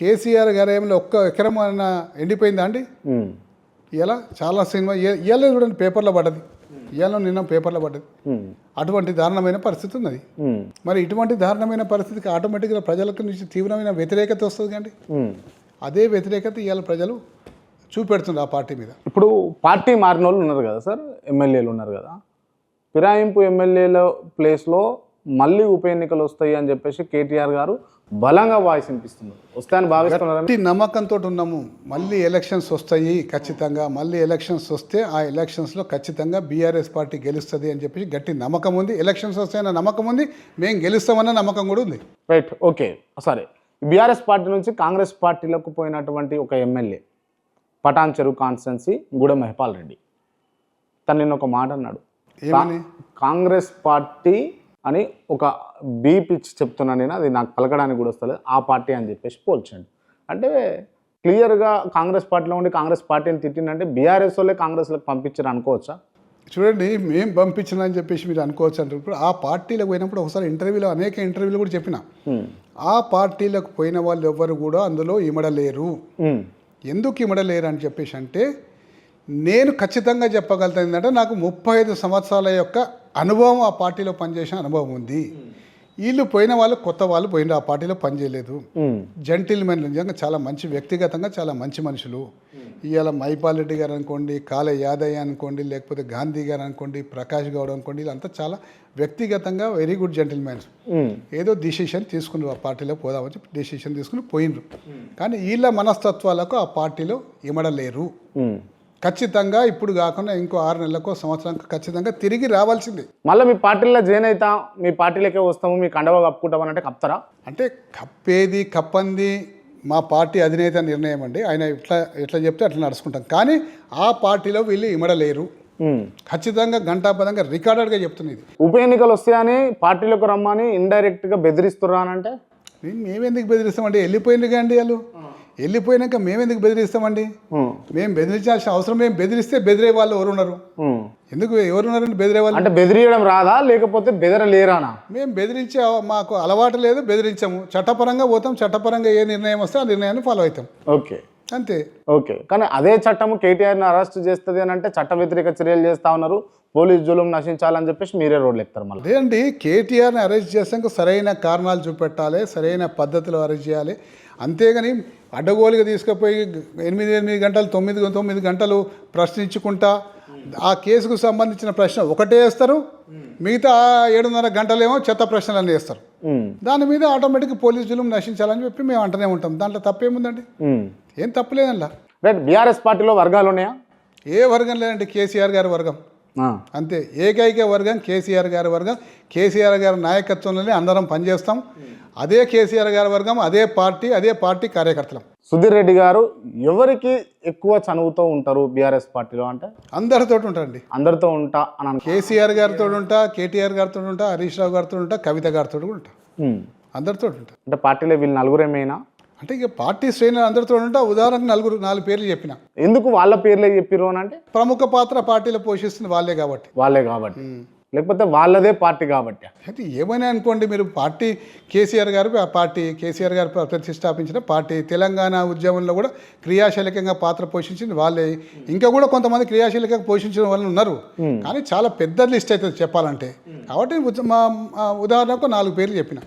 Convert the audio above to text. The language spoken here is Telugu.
కేసీఆర్ గారు ఏమైనా ఒక్క ఎకరం అన్న ఎండిపోయిందా అండి? ఇలా చాలా సినిమా ఇవాళ చూడండి పేపర్లో పడ్డది. ఇవాళ నిన్న పేపర్లో పడ్డది. అటువంటి దారుణమైన పరిస్థితి ఉన్నది. మరి ఇటువంటి దారుణమైన పరిస్థితికి ఆటోమేటిక్గా ప్రజలకు నుంచి తీవ్రమైన వ్యతిరేకత వస్తుంది కండి. ఉమ్. అదే వ్యతిరేకత ఇవాళ ప్రజలు చూపెడుతున్నారు ఆ పార్టీ మీద. ఇప్పుడు పార్టీ మారిన వాళ్ళు ఉన్నారు కదా సార్ ఎమ్మెల్యేలు ఉన్నారు కదా. ఫిరాయింపు ఎమ్మెల్యేల ప్లేస్లో మళ్ళీ ఉప ఎన్నికలు వస్తాయి అని చెప్పేసి కేటీఆర్ గారు బలంగా వాయిస్ వినిపిస్తున్నారు వస్తాయని భావిస్తున్నారని గట్టి నమ్మకంతో ఉన్నాము. మళ్ళీ ఎలక్షన్స్ వస్తాయి ఖచ్చితంగా. మళ్ళీ ఎలక్షన్స్ వస్తే ఆ ఎలక్షన్స్లో ఖచ్చితంగా బీఆర్ఎస్ పార్టీ గెలుస్తుంది అని చెప్పేసి గట్టి నమ్మకం ఉంది. ఎలక్షన్స్ వస్తాయన్న నమ్మకం ఉంది. మేము గెలుస్తామన్న నమ్మకం కూడా ఉంది. రైట్ ఓకే సరే. బీఆర్ఎస్ పార్టీ నుంచి కాంగ్రెస్ పార్టీలకు పోయినటువంటి ఒక ఎమ్మెల్యే పటాన్ చెరువు కాన్స్టెన్సీ గూడె మహిపాల్ రెడ్డి. తను నిన్న ఒక మాట అన్నాడు. కాంగ్రెస్ పార్టీ అని ఒక బీ పిచ్ చెప్తున్నాను నేను అది నాకు పలకడానికి కూడా వస్తలేదు. ఆ పార్టీ అని చెప్పేసి పోల్చండి. అంటే క్లియర్గా కాంగ్రెస్ పార్టీలో ఉండి కాంగ్రెస్ పార్టీని తిట్టిందంటే బీఆర్ఎస్ వాళ్ళే కాంగ్రెస్లోకి పంపించారు అనుకోవచ్చా? చూడండి మేము పంపించిన అని చెప్పేసి మీరు అనుకోవచ్చు అంటే ఇప్పుడు ఆ పార్టీలకు పోయినప్పుడు ఒకసారి ఇంటర్వ్యూలో అనేక ఇంటర్వ్యూలు కూడా చెప్పిన. ఆ పార్టీలకు పోయిన వాళ్ళు ఎవ్వరు కూడా అందులో ఇమడలేరు. ఎందుకు ఇమడలేరు అని చెప్పేసి అంటే నేను ఖచ్చితంగా చెప్పగలుగుతాను ఏంటంటే నాకు ముప్పై ఐదు సంవత్సరాల యొక్క అనుభవం ఆ పార్టీలో పనిచేసిన అనుభవం ఉంది. వీళ్ళు పోయిన వాళ్ళు కొత్త వాళ్ళు పోయిన ఆ పార్టీలో పనిచేయలేదు. జెంటిల్మెన్ నిజంగా చాలా మంచి వ్యక్తిగతంగా చాలా మంచి మనుషులు. ఇవాళ మైపాల్ రెడ్డి గారు అనుకోండి కాళ యాదయ్య అనుకోండి లేకపోతే గాంధీ గారు అనుకోండి ప్రకాష్ గౌడ్ అనుకోండి వీళ్ళంతా చాలా వ్యక్తిగతంగా వెరీ గుడ్ జెంటిల్మెన్స్ ఏదో డిసిషన్ తీసుకున్నారు ఆ పార్టీలో పోదామని చెప్పి డిసిషన్ తీసుకుని పోయినరు. కానీ వీళ్ళ మనస్తత్వాలకు ఆ పార్టీలో ఇమడలేరు. ఖచ్చితంగా ఇప్పుడు కాకుండా ఇంకో ఆరు నెలలకో సంవత్సరానికి ఖచ్చితంగా తిరిగి రావాల్సిందే. మళ్ళీ మీ పార్టీలో జాయిన్ అవుతాం మీ పార్టీలకే వస్తాము మీ కండవ కప్పుకుంటామని అంటే కప్తారా? అంటే కప్పేది కప్పంది మా పార్టీ అధినేత నిర్ణయం అండి. ఆయన ఎట్లా ఎట్లా చెప్తే అట్లా నడుచుకుంటాం. కానీ ఆ పార్టీలో వీళ్ళు ఇమడలేరు. ఖచ్చితంగా గంటాపదంగా రికార్డెడ్గా చెప్తుంది ఇది. ఉప ఎన్నికలు వస్తాయని పార్టీలకు రమ్మని ఇండైరెక్ట్గా బెదిరిస్తుర్రా అని అంటే మేము మేమెందుకు బెదిరిస్తామండి? వెళ్ళిపోయింది కండి వాళ్ళు. వెళ్ళిపోయినాక మేమెందుకు బెదిరిస్తామండి? ఉమ్, మేము బెదిరించాల్సిన అవసరం మేము బెదిరిస్తే బెదిరే వాళ్ళు ఎవరు ఉన్నారు. ఎందుకు ఎవరున్నారండి బెదిరే వాళ్ళు? అంటే బెదిరియడం రాదా? లేకపోతే బెదరలేరానా? మేము బెదిరించే మాకు అలవాటు లేదు బెదిరించాము. చట్టపరంగా పోతాం చట్టపరంగా ఏ నిర్ణయం వస్తే ఆ నిర్ణయాన్ని ఫాలో అవుతాం. ఓకే. అంతే. ఓకే. కానీ అదే చట్టము కేటీఆర్ని అరెస్ట్ చేస్తుంది అని అంటే చట్ట వ్యతిరేక చర్యలు చేస్తా ఉన్నారు. పోలీస్ జులుం నశించాలని చెప్పేసి మీరే రోడ్లు ఎక్కుతారు మళ్ళీ. అదేండి కేటీఆర్ని అరెస్ట్ చేసాక సరైన కారణాలు చూపెట్టాలి సరైన పద్ధతిలో అరెస్ట్ చేయాలి. అంతేగాని అడ్డగోలుగా తీసుకుపోయి ఎనిమిది ఎనిమిది గంటలు తొమ్మిది తొమ్మిది గంటలు ప్రశ్నించుకుంటా ఆ కేసుకు సంబంధించిన ప్రశ్న ఒకటే వేస్తారు. మిగతా ఏడున్నర గంటలేమో చెత్త ప్రశ్నలన్నీ వేస్తారు. దాని మీద ఆటోమేటిక్ పోలీస్ జులుం నశించాలని చెప్పి మేము అంటూనే ఉంటాం. దాంట్లో తప్పేముందండి. ఏం తప్పలేదంలా రైట్ బీఆర్ఎస్ పార్టీలో వర్గాలు ఉన్నాయా? ఏ వర్గం లేదండి? కేసీఆర్ గారి వర్గం. అంతే. ఏకైక వర్గం కేసీఆర్ గారి వర్గం. కేసీఆర్ గారి నాయకత్వంలోనే అందరం పనిచేస్తాం. అదే కేసీఆర్ గారి వర్గం అదే పార్టీ అదే పార్టీ కార్యకర్తలం. సుధీర్ రెడ్డి గారు ఎవరికి ఎక్కువ చనువుతో ఉంటారు బీఆర్ఎస్ పార్టీలో అంటే? అందరితో ఉంటారండి. అందరితో ఉంటా అని కేసీఆర్ గారితో ఉంటా కేటీఆర్ గారితో ఉంటా హరీష్ రావు గారితో ఉంటా కవిత గారితో ఉంటా. అందరితో ఉంటా. అంటే పార్టీలో వీళ్ళు నలుగురేమైనా? అంటే ఇక పార్టీ శ్రేణులు అందరితో ఉంటా ఉదాహరణకు నలుగురు నాలుగు పేర్లు చెప్పిన. ఎందుకు వాళ్ళ పేర్లే చెప్పిర్రు అని అంటే? ప్రముఖ పాత్ర పార్టీలో పోషిస్తుంది వాళ్ళే కాబట్టి. వాళ్ళే కాబట్టి. లేకపోతే వాళ్ళదే పార్టీ కాబట్టి. అయితే ఏమైనా అనుకోండి మీరు పార్టీ కేసీఆర్ గారు ఆ పార్టీ కేసీఆర్ గారు ప్ర- ప్రతిష్టాపించిన పార్టీ తెలంగాణ ఉద్యమంలో కూడా క్రియాశీలకంగా పాత్ర పోషించింది వాళ్ళే. ఇంకా కూడా కొంతమంది క్రియాశీలకంగా పోషించిన వాళ్ళు ఉన్నారు. కానీ చాలా పెద్ద లిస్ట్ అవుతుంది చెప్పాలంటే. కాబట్టి మా ఉదాహరణకు నాలుగు పేర్లు చెప్పిన.